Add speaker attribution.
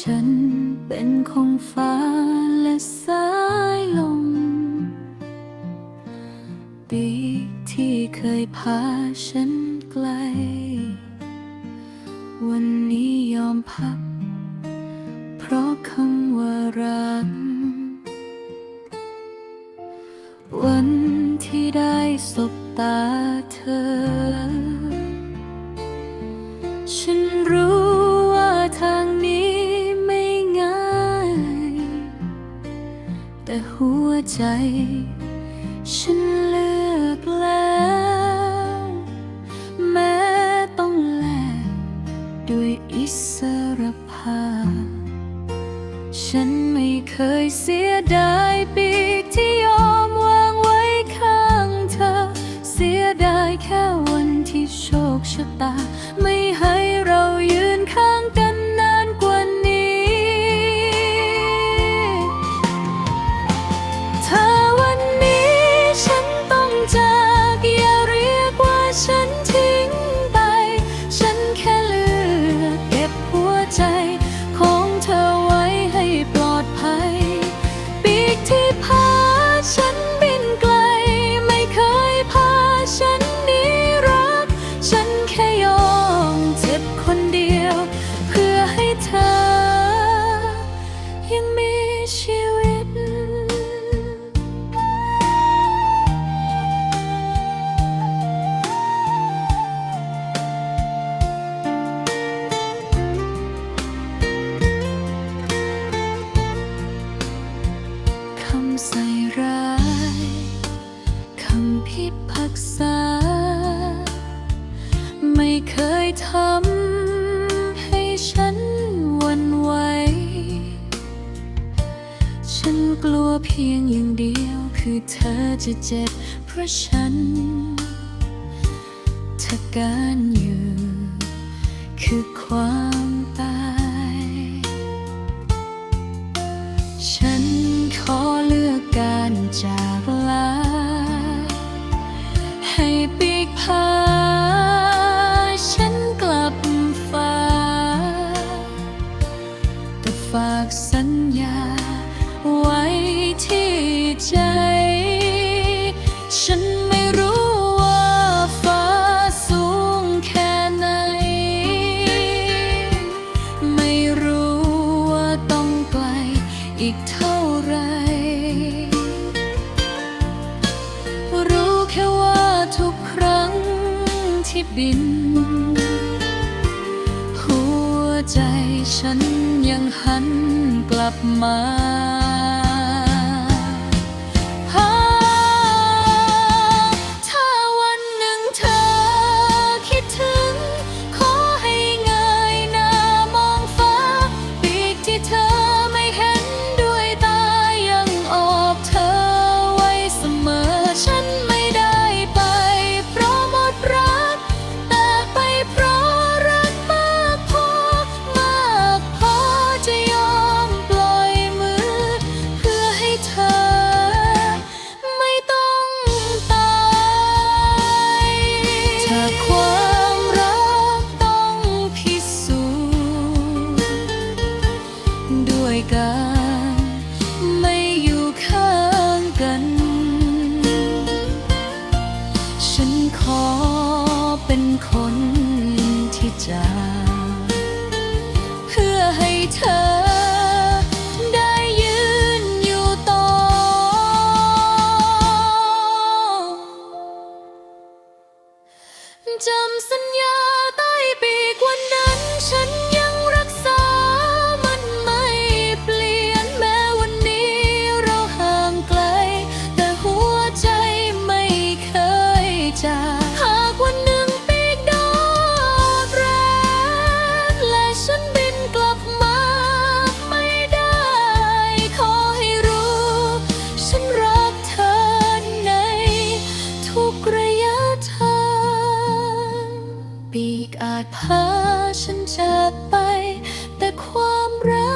Speaker 1: ฉันเป็นของฟ้าและสายลม ปีกที่เคยพาฉันไกล วันนี้ยอมพับ เพราะคำว่ารัก วันที่ได้สบตาเธอ ใจ ฉันเลือกแล้ว แม้ต้องแลกด้วยอิสรภาพ ฉันไม่เคยเสียดาย ใส่ร้ายคำพิพากษา ไม่เคยทำให้ฉันหวันไหว ฉันกลัวเพียงอย่างเดียว คือเธอจะเจ็บเพราะฉันเธอการอยู่ คือความากสัญญา ไว้ที่ใจ ฉันไม่รู้ว่าฟ้าสูงแค่ไหน ไม่รู้ว่าต้องไกลอีกเท่าไร รู้แค่ว่าทุกครั้งที่บิน ใจฉันยังหันกลับมา ขอเป็นคนที่จะเพื่อให้เธอได้ยืนอยู่ต่อ จำสัญญาใต้ปีกวันนั้นฉันยังรักษามันไม่เปลี่ยนแม้วันนี้เราห่างไกล แต่หัวใจไม่เคยจากหาก อาจพาฉันจากไป แต่ความรัก